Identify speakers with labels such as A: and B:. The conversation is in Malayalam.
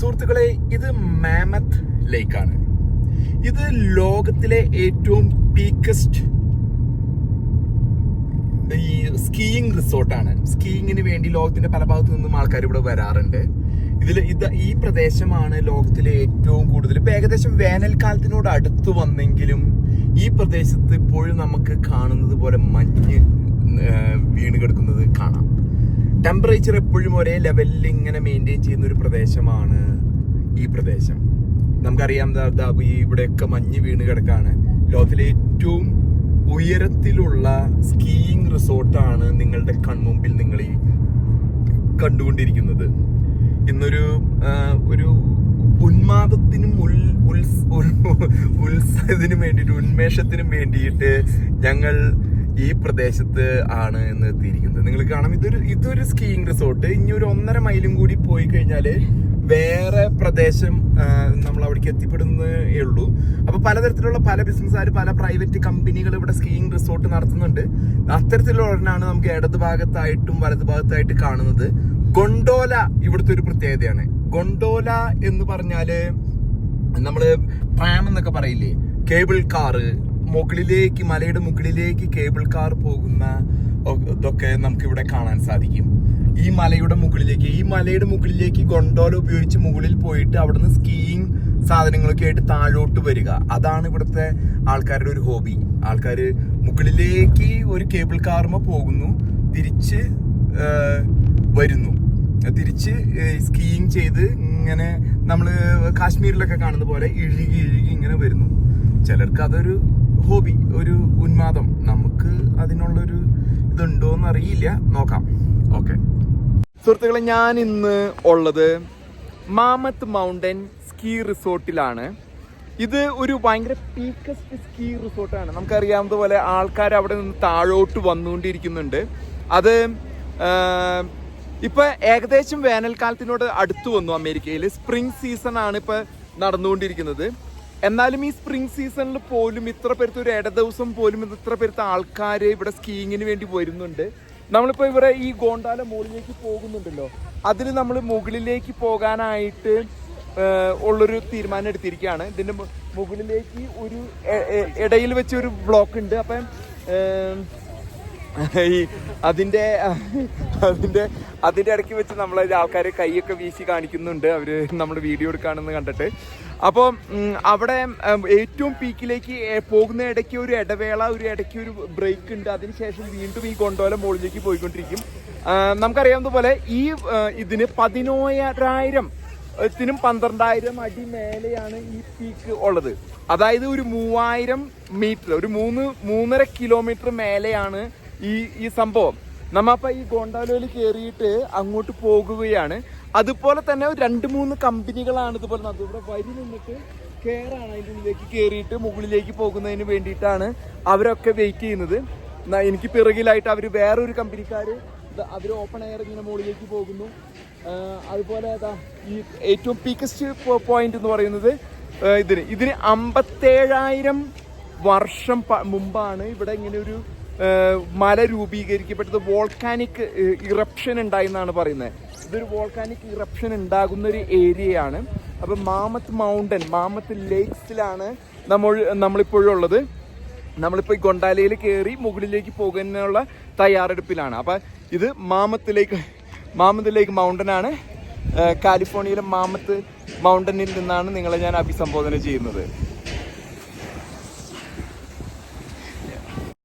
A: സുഹൃത്തുക്കളെ ഇത് മാമത്ത് ലേക്കാണ്. ഇത് ലോകത്തിലെ ഏറ്റവും പീക്കസ്റ്റ് ഈ സ്കീയിങ് റിസോർട്ടാണ്. സ്കീയിങ്ങിന് വേണ്ടി ലോകത്തിന്റെ പല ഭാഗത്തു നിന്നും ആൾക്കാർ ഇവിടെ വരാറുണ്ട്. ഇതിൽ ഇത് ഈ പ്രദേശമാണ് ലോകത്തിലെ ഏറ്റവും കൂടുതൽ ഇപ്പം ഏകദേശം വേനൽക്കാലത്തിനോട് അടുത്ത് വന്നെങ്കിലും ഈ പ്രദേശത്ത് ഇപ്പോഴും നമുക്ക് കാണുന്നത് പോലെ മഞ്ഞ് വീണ് കിടക്കുന്നത് കാണാം. ടെമ്പറേച്ചർ എപ്പോഴും ഒരേ ലെവലിൽ ഇങ്ങനെ മെയിന്റെയിൻ ചെയ്യുന്ന ഒരു പ്രദേശമാണ് ഈ പ്രദേശം. നമുക്കറിയാം ദാ- ദാ ഈ ഇവിടെയൊക്കെ മഞ്ഞ് വീണ് കിടക്കാണ്. ലോകത്തിലെ ഏറ്റവും ഉയരത്തിലുള്ള സ്കീയിങ് റിസോർട്ടാണ് നിങ്ങളുടെ കൺമുമ്പിൽ നിങ്ങൾ ഈ കണ്ടുകൊണ്ടിരിക്കുന്നത്. ഇന്നൊരു ഒരു ഉന്മാദത്തിനും ഉൽ- ഉത്സവത്തിനും വേണ്ടിയിട്ട് ഉന്മേഷത്തിനും വേണ്ടിയിട്ട് ഞങ്ങൾ ഈ പ്രദേശത്ത് ആണ് എന്ന് എത്തിയിരിക്കുന്നത്. നിങ്ങൾ കാണാം ഇതൊരു ഇതൊരു സ്കീയിങ് റിസോർട്ട് ഇനി ഒരു ഒന്നര മൈലും കൂടി പോയി കഴിഞ്ഞാൽ വേറെ പ്രദേശം നമ്മൾ അവിടേക്ക് എത്തിപ്പെടുന്നേ ഉള്ളൂ. അപ്പൊ പലതരത്തിലുള്ള പല ബിസിനസ്സുകാർ പല പ്രൈവറ്റ് കമ്പനികൾ ഇവിടെ സ്കീയിങ് റിസോർട്ട് നടത്തുന്നുണ്ട്. അത്തരത്തിലുള്ള ഒരെണ്ണമാണ് നമുക്ക് ഇടത് ഭാഗത്തായിട്ടും വലത് ഭാഗത്തായിട്ട് കാണുന്നത്. ഗൊണ്ടോല ഇവിടുത്തെ ഒരു പ്രത്യേകതയാണ്. ഗൊണ്ടോല എന്ന് പറഞ്ഞാൽ നമ്മൾ ട്രാം എന്നൊക്കെ പറയില്ലേ? കേബിൾ കാറ് മുകളിലേക്ക് മലയുടെ മുകളിലേക്ക് കേബിൾ കാർ പോകുന്ന ഇതൊക്കെ നമുക്ക് ഇവിടെ കാണാൻ സാധിക്കും. ഈ മലയുടെ മുകളിലേക്ക് ഈ മലയുടെ മുകളിലേക്ക് ഗൊണ്ടോല ഉപയോഗിച്ച് മുകളിൽ പോയിട്ട് അവിടുന്ന് സ്കീയിങ് സാധനങ്ങളൊക്കെ ആയിട്ട് താഴോട്ട് വരിക. അതാണ് ഇവിടുത്തെ ആൾക്കാരുടെ ഒരു ഹോബി ആൾക്കാർ മുകളിലേക്ക് ഒരു കേബിൾ കാർമ പോകുന്നു തിരിച്ച് വരുന്നു. തിരിച്ച് സ്കീയിങ് ചെയ്ത് ഇങ്ങനെ നമ്മൾ കാശ്മീരിലൊക്കെ കാണുന്ന പോലെ ഇഴുകി ഇഴുകി ഇങ്ങനെ ചിലർക്ക് അതൊരു ഹോബി ഒരു ഉന്മാദം. നമുക്ക് അതിനുള്ളൊരു ഇതുണ്ടോന്ന് അറിയില്ല. നോക്കാം. ഓക്കെ. സുഹൃത്തുക്കളെ ഞാൻ ഇന്ന് ഉള്ളത് മാമത്ത് മൗണ്ടൻ സ്കീ റിസോർട്ടിലാണ്. ഇത് ഒരു ഭയങ്കര പീക്കസ്റ്റ് സ്കീ റിസോർട്ടാണ്. നമുക്കറിയാവുന്നതുപോലെ ആൾക്കാർ അവിടെ നിന്ന് താഴോട്ട് വന്നുകൊണ്ടിരിക്കുന്നുണ്ട്. അത് ഇപ്പൊ ഏകദേശം വേനൽക്കാലത്തിനോട് അടുത്തു വന്നു അമേരിക്കയിൽ സ്പ്രിംഗ് സീസൺ ആണ് ഇപ്പൊ നടന്നുകൊണ്ടിരിക്കുന്നത്. എന്നാലും ഈ സ്പ്രിംഗ് സീസണിൽ പോലും ഇത്ര പേരത്തെ ഒരു ഇട ദിവസം പോലും ഇത്ര പേരത്തെ ആൾക്കാർ ഇവിടെ സ്കീയിങ്ങിന് വേണ്ടി വരുന്നുണ്ട്. നമ്മളിപ്പോൾ ഇവിടെ ഈ ഗോണ്ടാല മുകളിലേക്ക് പോകുന്നുണ്ടല്ലോ. അതിൽ നമ്മൾ മുകളിലേക്ക് പോകാനായിട്ട് ഉള്ളൊരു തീരുമാനം എടുത്തിരിക്കുകയാണ്. ഇതിന്റെ മുകളിലേക്ക് ഒരു ഇടയിൽ വെച്ച് ഒരു ബ്ലോക്ക് ഉണ്ട്. അപ്പം ഈ അതിന്റെ അതിന്റെ അതിന്റെ ഇടയ്ക്ക് വെച്ച് നമ്മൾ ആൾക്കാർ കൈയൊക്കെ വീശി കാണിക്കുന്നുണ്ട്. അവർ നമ്മൾ വീഡിയോ എടുക്കുകയാണെന്ന് കണ്ടിട്ട്. അപ്പോൾ അവിടെ ഏറ്റവും പീക്കിലേക്ക് പോകുന്ന ഇടയ്ക്ക് ഒരു ഇടവേള ഒരു ഇടയ്ക്ക് ഒരു ബ്രേക്ക് ഉണ്ട്. അതിനുശേഷം വീണ്ടും ഈ കൊണ്ടോല മുകളിലേക്ക് പോയിക്കൊണ്ടിരിക്കും. നമുക്കറിയാവുന്നതുപോലെ നമുക്കറിയാവുന്ന പോലെ ഈ ഇതിന് പതിനോരായിരം ത്തിനും പന്ത്രണ്ടായിരം അടി മേലെയാണ് ഈ പീക്ക് ഉള്ളത്. അതായത് ഒരു മൂവായിരം മീറ്റർ ഒരു മൂന്ന് മൂന്നര കിലോമീറ്റർ മേലെയാണ് ഈ ഈ സംഭവം. നമ്മപ്പ ഈ ഗോണ്ടാലോയിൽ കയറിയിട്ട് അങ്ങോട്ട് പോകുകയാണ്. അതുപോലെ തന്നെ രണ്ട് മൂന്ന് കമ്പനികളാണ് ഇതുപോലെ. ഇവിടെ വരി നിന്നിട്ട് കയറാണ് അതിന്റെ ഉള്ളിലേക്ക് കയറിയിട്ട് മുകളിലേക്ക് പോകുന്നതിന് വേണ്ടിയിട്ടാണ് അവരൊക്കെ വെയിറ്റ് ചെയ്യുന്നത്. എനിക്ക് പിറകിലായിട്ട് അവർ വേറൊരു കമ്പനിക്കാർ അവർ ഓപ്പൺ എയർ ഇങ്ങനെ മുകളിലേക്ക് പോകുന്നു. അതുപോലെ ദാ ഈ ഏറ്റവും പീക്കസ്റ്റ് പോയിന്റ് എന്ന് പറയുന്നത് ഇതിന്. ഇതിന് അമ്പത്തേഴായിരം വർഷം മുമ്പാണ് ഇവിടെ ഇങ്ങനെ ഒരു മല രൂപീകരിക്കപ്പെട്ടത്. വോൾക്കാനിക് ഇറപ്ഷൻ ഉണ്ടായി എന്നാണ് പറയുന്നത്. ഇതൊരു വോൾക്കാനിക് ഇറപ്ഷൻ ഉണ്ടാകുന്ന ഒരു ഏരിയയാണ് അപ്പം മാമത്ത് മൗണ്ടൻ മാമത്ത് ലേക്സിലാണ് നമ്മൾ നമ്മളിപ്പോഴുള്ളത് നമ്മളിപ്പോൾ ഈ ഗൊണ്ടാലയിൽ കയറി മുകളിലേക്ക് പോകുന്നതിനുള്ള തയ്യാറെടുപ്പിലാണ്. അപ്പം ഇത് മാമത്തിലേക്ക് മാമത്തിലേക്ക് മൗണ്ടൻ ആണ്. കാലിഫോർണിയയിലെ മാമത്ത് മൗണ്ടനിൽ നിന്നാണ് നിങ്ങളെ ഞാൻ അഭിസംബോധന ചെയ്യുന്നത്.